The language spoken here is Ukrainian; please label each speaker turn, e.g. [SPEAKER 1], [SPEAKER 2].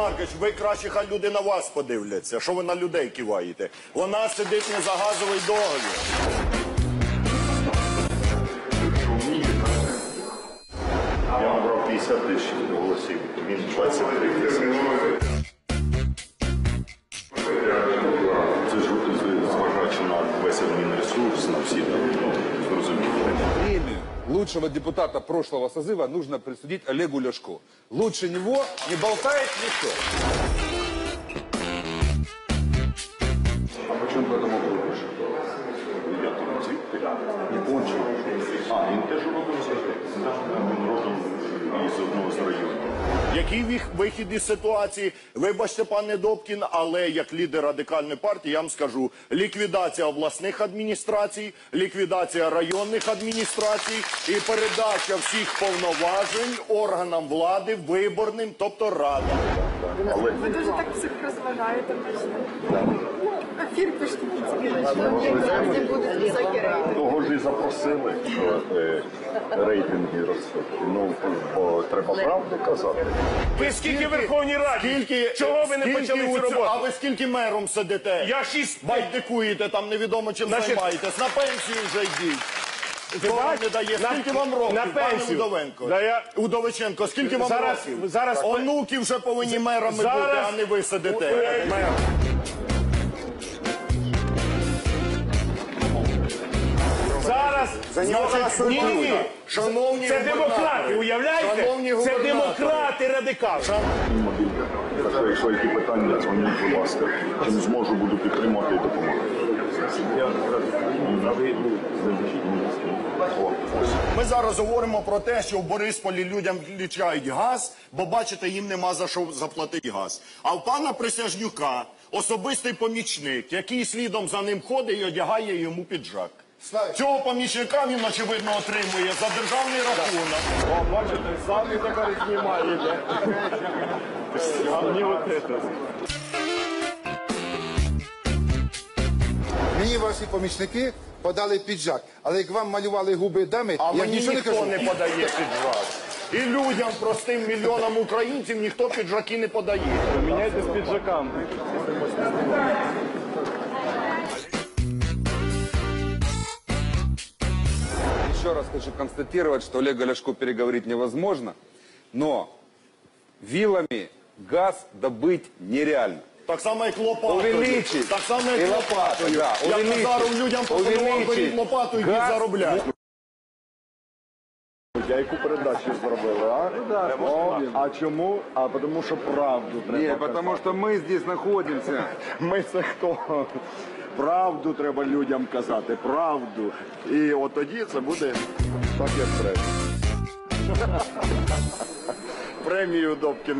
[SPEAKER 1] Маркович, ви краще хай люди на вас подивляться, що ви на людей киваєте. Вона сидить не за газовий договір. Я набрав 50 тисяч голосів, він 23 тисячі. Це ж зважаючи на весь адмінресурс, на всі там,
[SPEAKER 2] лучшего депутата прошлого созыва нужно присудить Олегу Ляшко. Лучше него не болтает никто.
[SPEAKER 1] А почему в этом округе? Я там звідти не кончив. А, він теж родом з Він родом із одного з районів. Який вих- вихід із ситуації? Вибачте, пане Добкін, але як лідер радикальної партії я вам скажу: ліквідація обласних адміністрацій, ліквідація районних адміністрацій і передача всіх повноважень органам влади, виборним, тобто радам. Але
[SPEAKER 3] Ви дуже так всіх розважаєте. Ну, ефір високі рейтинги.
[SPEAKER 1] Того ж і запросили, що е, рейтинги ростуть. Ну, бо треба правду казати.
[SPEAKER 4] Ви скільки в Верховній Раді?
[SPEAKER 1] Скільки,
[SPEAKER 4] Чого ви не почали цю роботу?
[SPEAKER 1] А ви скільки мером сидите?
[SPEAKER 4] Я шість.
[SPEAKER 1] Байдикуєте, там невідомо чим займаєтесь. На пенсію вже йдіть. Хто вам не дає? Скільки вам років,
[SPEAKER 4] на
[SPEAKER 1] пане
[SPEAKER 4] пенсію.
[SPEAKER 1] Удовенко?
[SPEAKER 4] Да я-
[SPEAKER 1] Удовиченко, скільки вам
[SPEAKER 4] Зараз-
[SPEAKER 1] років?
[SPEAKER 4] зараз-
[SPEAKER 1] Онуки вже повинні мерами
[SPEAKER 4] Зараз-
[SPEAKER 1] бути, а не ви сидите.
[SPEAKER 4] Е, мер. Зараз
[SPEAKER 1] Значить,
[SPEAKER 4] ні, ні.
[SPEAKER 1] Шановні
[SPEAKER 4] Це
[SPEAKER 1] губернатори,
[SPEAKER 4] демократи, уявляєте?
[SPEAKER 1] Шановні
[SPEAKER 4] Це
[SPEAKER 1] губернатори.
[SPEAKER 4] демократи радикали.
[SPEAKER 1] Якщо, якщо які питання, дзвоніть, будь ласка. Чим зможу, буду підтримувати і допомагати. О, ось. Ми зараз говоримо про те, що в Борисполі людям відлічають газ, бо бачите, їм нема за що заплатити газ. А в пана Присяжнюка особистий помічник, який слідом за ним ходить і одягає йому піджак. Цього помічника він, очевидно, отримує за державний рахунок. О, бачите, самі тепер знімаєте. Мені от це.
[SPEAKER 5] Ваші помічники подали піджак, але як вам малювали губи дами,
[SPEAKER 1] А
[SPEAKER 5] я
[SPEAKER 1] мені
[SPEAKER 5] нічого не
[SPEAKER 1] ніхто
[SPEAKER 5] кажу.
[SPEAKER 1] не подає піджак. І людям, простим мільйонам українців, ніхто піджаки не подає.
[SPEAKER 4] Міняйте з піджаками.
[SPEAKER 2] Еще раз хочу констатировать, что Олега Ляшко переговорить невозможно, но вилами газ добыть нереально.
[SPEAKER 1] Так само, як лопатою.
[SPEAKER 2] Увеличить.
[SPEAKER 1] Так само, як
[SPEAKER 2] І
[SPEAKER 1] лопатою.
[SPEAKER 2] да,
[SPEAKER 1] Я
[SPEAKER 2] увеличить.
[SPEAKER 1] Назару людям пропонував
[SPEAKER 2] Увеличить.
[SPEAKER 1] беріть лопату і
[SPEAKER 2] Газ.
[SPEAKER 1] заробляти. Я яку передачу зробили, а? О, а чому? А тому що правду треба.
[SPEAKER 2] Нет, потому что мы здесь находимся.
[SPEAKER 1] Ми це хто? Правду треба людям казати, правду. І от тоді це буде так, як треба. Премію Добкін